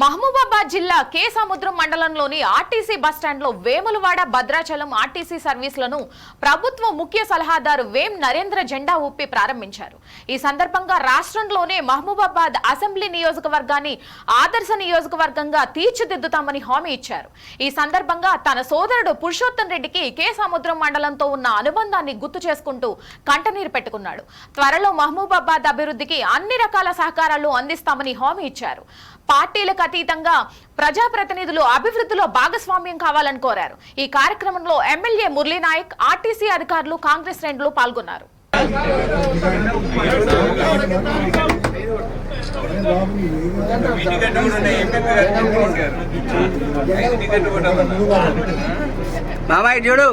మహబూబాబాద్ జిల్లా కే సముద్రం మండలంలోని ఆర్టీసీ బస్టాండ్లో వేములవాడ భద్రాచలం ఆర్టీసీ సర్వీసులను ప్రభుత్వ ముఖ్య సలహాదారు వేం నరేంద్ర జెండా ఊపి ప్రారంభించారు. ఈ సందర్భంగా రాష్ట్రంలోనే మహబూబాబాద్ అసెంబ్లీ నియోజకవర్గాన్ని ఆదర్శ నియోజకవర్గంగా తీర్చిదిద్దుతామని హామీ ఇచ్చారు. ఈ సందర్భంగా తన సోదరుడు పురుషోత్తం రెడ్డికి కే సముద్రం మండలంతో ఉన్న అనుబంధాన్ని గుర్తు చేసుకుంటూ కంటనీరు పెట్టుకున్నాడు. త్వరలో మహబూబాబాద్ అభివృద్ధికి అన్ని రకాల సహకారాలు అందిస్తామని హామీ ఇచ్చారు. పార్టీలకు అతీతంగా ప్రజాప్రతినిధులు అభివృద్ధిలో భాగస్వామ్యం కావాలని కోరారు. ఈ కార్యక్రమంలో ఎమ్మెల్యే మురళీనాయక్ ఆర్టీసీ అధికారులు కాంగ్రెస్ శ్రేణులు పాల్గొన్నారు. బాబాయ్ చూడు.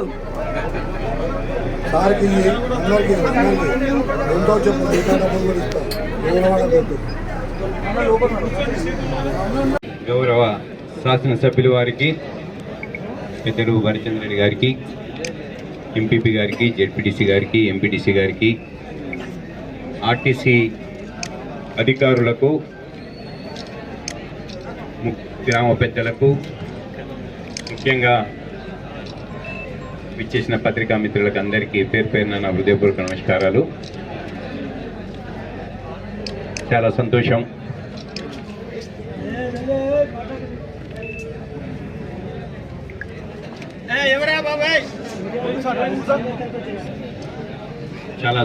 సార్కి అందరికి అందరికి ఎంతో చెప్పు మిగతా డబ్బులు కూడా ఇస్తాం. వేరే పెట్టు గౌరవ శాసనసభ్యులు వారికి పెద్దలు హరిచంద్ర రెడ్డి గారికి ఎంపీపీ గారికి జెడ్పీటీసీ గారికి ఎంపీటీసీ గారికి ఆర్టీసీ అధికారులకు గ్రామ పెద్దలకు ముఖ్యంగా విచ్చేసిన పత్రికా మిత్రులకు అందరికీ పేరు పేరున నా హృదయపూర్వక నమస్కారాలు. చాలా సంతోషం. ఎవరా బాబాయ్?